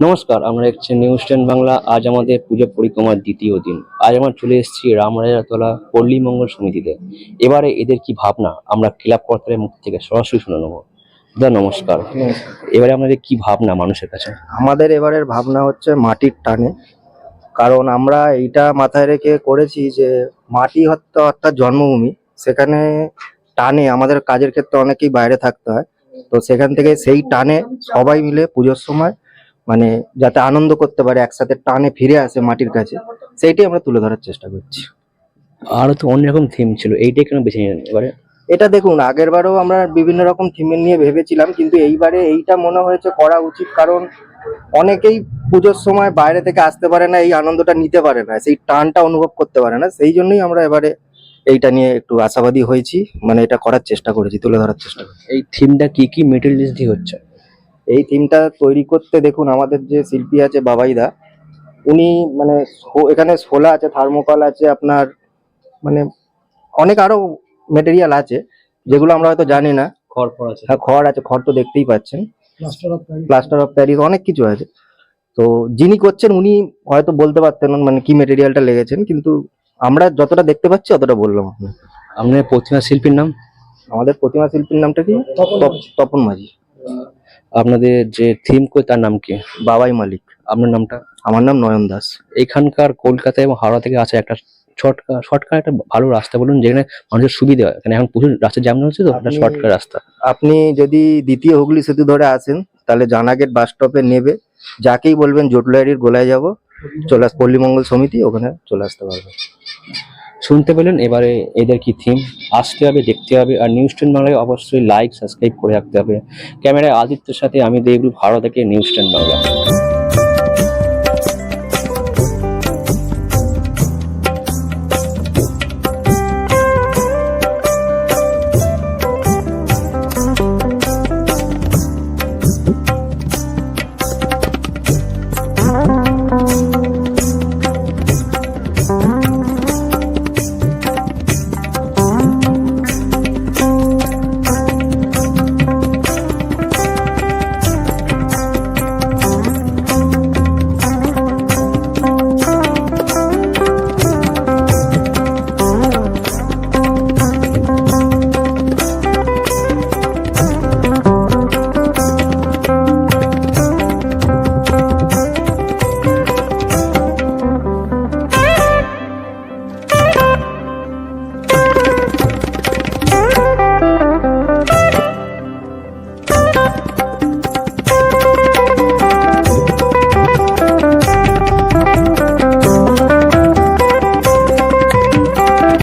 নমস্কার আমরা দেখছি নিউজ টেন বাংলা আজ আমাদের পুজো পরিক্রমার দ্বিতীয় দিন। আজ আমরা চলে এসেছি রামরাজাতলা পল্লী মঙ্গল সমিতিতে। এবারে এদের কি ভাবনা? আমরা ক্লাব কর্তার মুখ থেকে সরাসরি শুনে নেব। দাদা নমস্কার। এবারে আমাদের কি ভাবনা মানুষের কাছে? আমাদের এবারের ভাবনা হচ্ছে মাটির টানে। কারণ আমরা এইটা মাথায় রেখে করেছি যে মাটি হত্যা অর্থাৎ জন্মভূমি। সেখানে টানে আমাদের কাজের ক্ষেত্রে অনেকেই বাইরে থাকতে হয়। তো সেখান থেকে সেই টানে সবাই মিলে পুজোর সময় মানে যাতে আনন্দ করতে পারে একসাথে টানে ফিরে আসে মাটির কাছে সেইটাই আমরা তুলে ধরার চেষ্টা করছি। আরও তো অন্যরকম থিম ছিল এইটাই কেন বেছে নিলেন এবারে? এটা দেখুন আগের বারেও আমরা বিভিন্ন রকম থিমের নিয়ে ভেবেছিলাম কিন্তু এইবারে এইটা মনে হয়েছে করা উচিত কারণ অনেকেই পুজোর সময় বাইরে থেকে আসতে পারে না এই আনন্দটা নিতে পারে না সেই টানটা অনুভব করতে পারে না সেই জন্যই আমরা এবারে এইটা নিয়ে একটু আশাবাদী হয়েছি মানে এটা করার চেষ্টা করেছি তুলে ধরার চেষ্টা করেছি। এই থিমটা কি কি মেটেরিয়ালস দিয়ে হচ্ছে? এই থিমটা তৈরি করতে দেখুন আমাদের যে শিল্পী আছে বাবাইদা উনি মানে এখানে শোলা আছে থার্মোকল আছে আপনার মানে অনেক আরও মেটেরিয়াল আছে যেগুলো আমরা হয়তো জানি না। খড় ফড় আছে। হ্যাঁ খড় আছে খড় তো দেখতেই পাচ্ছেন। প্লাস্টার অফ প্যারিস অনেক কিছু আছে। তো যিনি করছেন উনি হয়তো বলতে পারতেন না মানে কি মেটেরিয়ালটা লেগেছেন কিন্তু আমরা যতটা দেখতে পাচ্ছি অতটা বললাম। আপনার প্রতিমা শিল্পীর নাম? আমাদের প্রতিমা শিল্পীর নামটা কি? তপ- তপন মাঝি। আপনাদের যে থিম কই তার নাম কি? বাবাই মালিক। আপনার নামটা? আমার নাম নয়ন দাস। এখানকার কলকাতা এবং হাওড়া থেকে আসা একটা শর্টকাট শর্টকাট একটা ভালো রাস্তা বলুন যেখানে মানুষের সুবিধা হয়। কারণ এখন প্রচুর রাস্তা জ্যাম হচ্ছে তো একটা আপনি- শর্টকাট রাস্তা। আপনি যদি দ্বিতীয় হুগলি সেতু ধরে আসেন তাহলে জানাগেট বাস স্টপে নেবে। যাকেই বলবেন জটলাইড়ির গোলায় যাব। চলে আস পল্লী মঙ্গল সমিতি, ওখানে চলে আসতে পারবে। শুনতে পেলেন, এবারে এদের কি থিম আসতে হবে, দেখতে হবে, আর নিউজ টেন বাংলায় অবশ্যই লাইক সাবস্ক্রাইব করে রাখতে হবে। ক্যামেরায় আদিত্যের সাথে আমি দেখব ভারত থেকে নিউজ টেন বাংলা।